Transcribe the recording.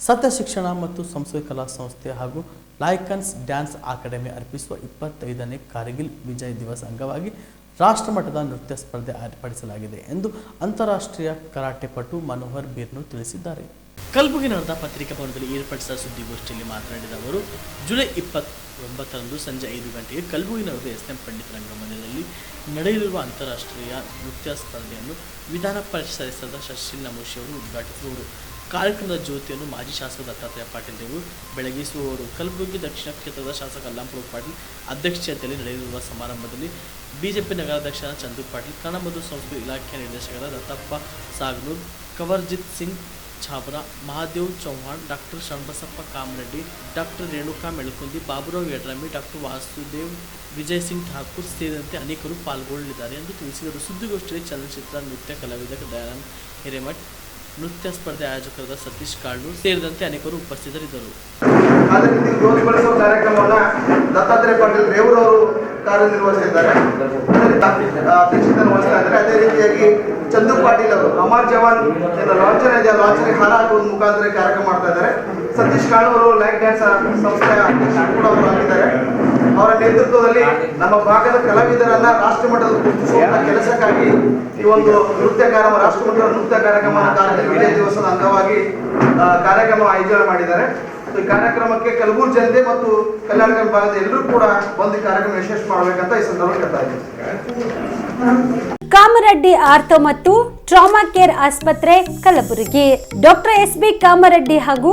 ಸತ್ಯ ಶಿಕ್ಷಣ ಮತ್ತು ಸಂಸ್ಕೃತಿ ಕಲಾ ಸಂಸ್ಥೆ ಹಾಗೂ ಲಾಯ್ಕನ್ಸ್ ಡ್ಯಾನ್ಸ್ ಅಕಾಡೆಮಿ ಅರ್ಪಿಸುವ ಇಪ್ಪತ್ತೈದನೇ ಕಾರ್ಗಿಲ್ ವಿಜಯ್ ದಿವಸ್ ಅಂಗವಾಗಿ ರಾಷ್ಟ್ರಮಟ್ಟದ ನೃತ್ಯ ಸ್ಪರ್ಧೆ ಏರ್ಪಡಿಸಲಾಗಿದೆ ಎಂದು ಅಂತಾರಾಷ್ಟ್ರೀಯ ಕರಾಟೆ ಪಟು ಮನೋಹರ್ ಬೀರ್ನು ತಿಳಿಸಿದ್ದಾರೆ. ಕಲಬುರಗಿ ನಡೆದ ಪತ್ರಿಕಾ ಭವನದಲ್ಲಿ ಏರ್ಪಡಿಸಿದ ಸುದ್ದಿಗೋಷ್ಠಿಯಲ್ಲಿ ಮಾತನಾಡಿದ ಅವರು, ಜುಲೈ ಇಪ್ಪತ್ತೊಂಬತ್ತರಂದು ಸಂಜೆ ಐದು ಗಂಟೆಗೆ ಕಲಬುರಗಿ ನಗರದ ಎಸ್ ಎಂ ಪಂಡಿತ್ ರಂಗಮಂದಿರದಲ್ಲಿ ನಡೆಯಲಿರುವ ಅಂತಾರಾಷ್ಟ್ರೀಯ ನೃತ್ಯ ಸ್ಪರ್ಧೆಯನ್ನು ವಿಧಾನ ಪರಿಷತ್ ಸದಸ್ಯ ಶಶಿಲ್ ನಮೋಶಿ ಅವರು ಉದ್ಘಾಟಿಸುವರು ಕಾರ್ಯಕ್ರಮದ ಜ್ಯೋತಿಯನ್ನು ಮಾಜಿ ಶಾಸಕ ದತ್ತಾತ್ರೇಯ ಪಾಟೀಲ್ ಅವರು ಬೆಳಗಿಸುವವರು ಕಲಬುರಗಿ ದಕ್ಷಿಣ ಕ್ಷೇತ್ರದ ಶಾಸಕ ಅಲ್ಲಾಂಪುರ ಪಾಟೀಲ್ ಅಧ್ಯಕ್ಷತೆಯಲ್ಲಿ ನಡೆಯಲಿರುವ ಸಮಾರಂಭದಲ್ಲಿ ಬಿಜೆಪಿ ನಗರಾಧ್ಯಕ್ಷ ಚಂದು ಪಾಟೀಲ್ ಕನ್ನಡ ಸಂಸ್ಕೃತಿ ಇಲಾಖೆಯ ನಿರ್ದೇಶಕರ Dattappa Sagnur, Kawarjit Singh Chhabra Mahadev Chauhan, doctor Sharanabasappa Kamareddy, doctor Renuka Melakundi, Baburao Yadrami, doctor Vasudev Vijay Singh Thakur ಸೇರಿದಂತೆ ಅನೇಕರು ಪಾಲ್ಗೊಳ್ಳಲಿದ್ದಾರೆ ಎಂದು ತಿಳಿಸಿದರು. ಸುದ್ದಿಗೋಷ್ಠಿಯಲ್ಲಿ ಚಲನಚಿತ್ರ, ನೃತ್ಯ ಕಲಾವಿದ ದಯಾನಂದ್ ಹಿರೇಮಠ್ ನೃತ್ಯ ಸ್ಪರ್ಧೆ ಆಯೋಜಕರಾದ ಸತೀಶ್ ಕಾಳ್ನೂರ್ ಸೇರಿದಂತೆ ಅನೇಕರು ಉಪಸ್ಥಿತರಿದ್ದರು. ಧ್ವಜಗೊಳಿಸುವ ಕಾರ್ಯಕ್ರಮವನ್ನ ದತ್ತಾತ್ರೇಯ ಪಾಟೀಲ್ ರೇವೂರವರು ಕಾರ್ಯನಿರ್ವಹಿಸಿದ್ದಾರೆ. ವಹಿಸ್ತಾ ಇದ್ದಾರೆ. ಅದೇ ರೀತಿಯಾಗಿ ಚಂದು ಪಾಟೀಲ್ ಅವರು, ಅಮರ್ ಜವಾನ್ ಲಾಂಛನ ಇದೆ. ಲಾಂಛನೆ ಹಾರ ಹಾಕುವ ಮುಖಾಂತರ ಕಾರ್ಯಕ್ರಮ ಮಾಡ್ತಾ ಇದ್ದಾರೆ. ಸತೀಶ್ ಅವರು ಲೈಕ್ ಡ್ಯಾನ್ಸ್ ಸಂಸ್ಥೆಯ ಕೂಡ ಅವರು ಆಗಿದ್ದಾರೆ. ಅವರ ನೇತೃತ್ವದಲ್ಲಿ ನಮ್ಮ ಭಾಗದ ಕಲಾವಿದರನ್ನ ರಾಷ್ಟ್ರ ಮಟ್ಟದ ಕೆಲಸಕ್ಕಾಗಿ ಈ ಒಂದು ನೃತ್ಯ ಕಾರ್ಯಕ್ರಮ ರಾಷ್ಟ್ರ ಮಟ್ಟದ ನೃತ್ಯ ಕಾರ್ಯಕ್ರಮ ವಿಜಯ ದಿವಸದ ಅಂಗವಾಗಿ ಕಾರ್ಯಕ್ರಮ ಆಯೋಜನೆ ಮಾಡಿದ್ದಾರೆ. ಈ ಕಾರ್ಯಕ್ರಮಕ್ಕೆ ಕಲಬುರ್ಗಿ ಜನತೆ ಮತ್ತು ಕಲ್ಯಾಣ ಭಾಗದ ಎಲ್ಲರೂ ಕೂಡ ಬಂದು ಕಾರ್ಯಕ್ರಮ ಯಶಸ್ವಿ ಮಾಡಬೇಕಂತ ಈ ಸಂದರ್ಭ ಕಾಮರೆಡ್ಡಿ ಆರ್ಥೋ ಮತ್ತು ಟ್ರಾಮಾ ಕೇರ್ ಆಸ್ಪತ್ರೆ Kalaburagi. Doctor S B Kamareddy ಹಾಗೂ